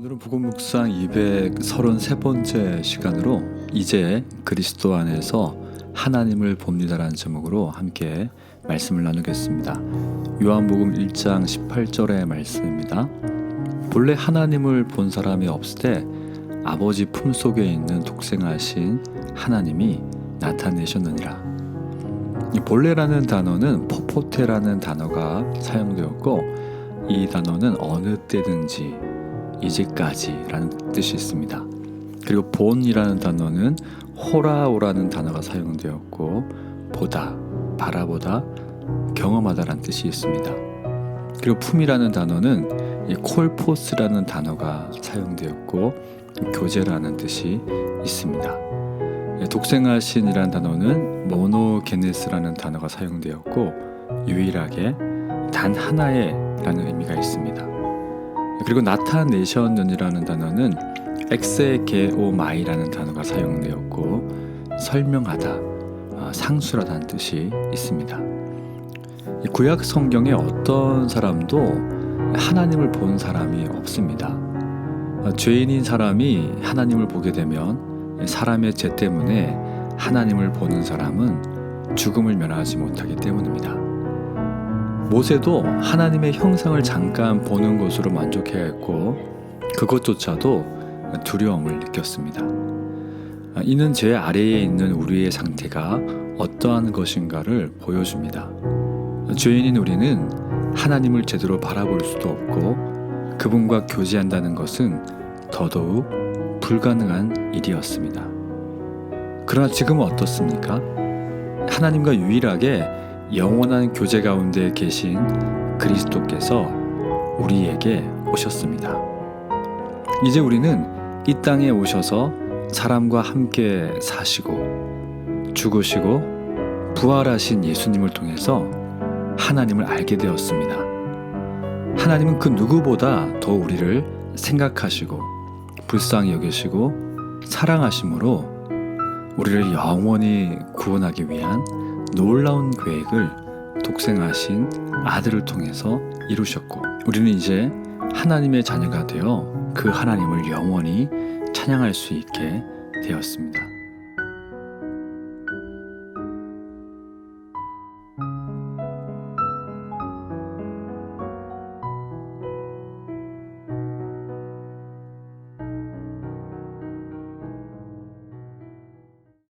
복음 묵상 233번째 시간으로 이제 그리스도 안에서 하나님을 봅니다라는 제목으로 함께 말씀을 나누겠습니다. 요한복음 1장 18절의 말씀입니다. 본래 하나님을 본 사람이 없을 때 아버지 품속에 있는 독생하신 하나님이 나타내셨느니라. 이 본래라는 단어는 포포테라는 단어가 사용되었고 이 단어는 어느 때든지 이제까지라는 뜻이 있습니다. 그리고 본이라는 단어는 호라오라는 단어가 사용되었고 보다, 바라보다, 경험하다라는 뜻이 있습니다. 그리고 품이라는 단어는 이 콜포스라는 단어가 사용되었고 교제라는 뜻이 있습니다. 독생하신이라는 단어는 모노게네스라는 단어가 사용되었고 유일하게 단 하나의 라는 의미가 있습니다. 그리고 나타내셨느니라는 단어는 엑세게오마이라는 단어가 사용되었고 설명하다, 아, 상술하다는 뜻이 있습니다. 이 구약 성경에 어떤 사람도 하나님을 본 사람이 없습니다. 아, 죄인인 사람이 하나님을 보게 되면 사람의 죄 때문에 하나님을 보는 사람은 죽음을 면하지 못하기 때문입니다. 모세도 하나님의 형상을 잠깐 보는 것으로 만족해야 했고 그것조차도 두려움을 느꼈습니다. 이는 제 아래에 있는 우리의 상태가 어떠한 것인가를 보여줍니다. 죄인인 우리는 하나님을 제대로 바라볼 수도 없고 그분과 교제한다는 것은 더더욱 불가능한 일이었습니다. 그러나 지금은 어떻습니까? 하나님과 유일하게 영원한 교제 가운데 계신 그리스도께서 우리에게 오셨습니다. 이제 우리는 이 땅에 오셔서 사람과 함께 사시고 죽으시고 부활하신 예수님을 통해서 하나님을 알게 되었습니다. 하나님은 그 누구보다 더 우리를 생각하시고 불쌍히 여기시고 사랑하심으로 우리를 영원히 구원하기 위한 놀라운 계획을 독생하신 아들을 통해서 이루셨고 우리는 이제 하나님의 자녀가 되어 그 하나님을 영원히 찬양할 수 있게 되었습니다.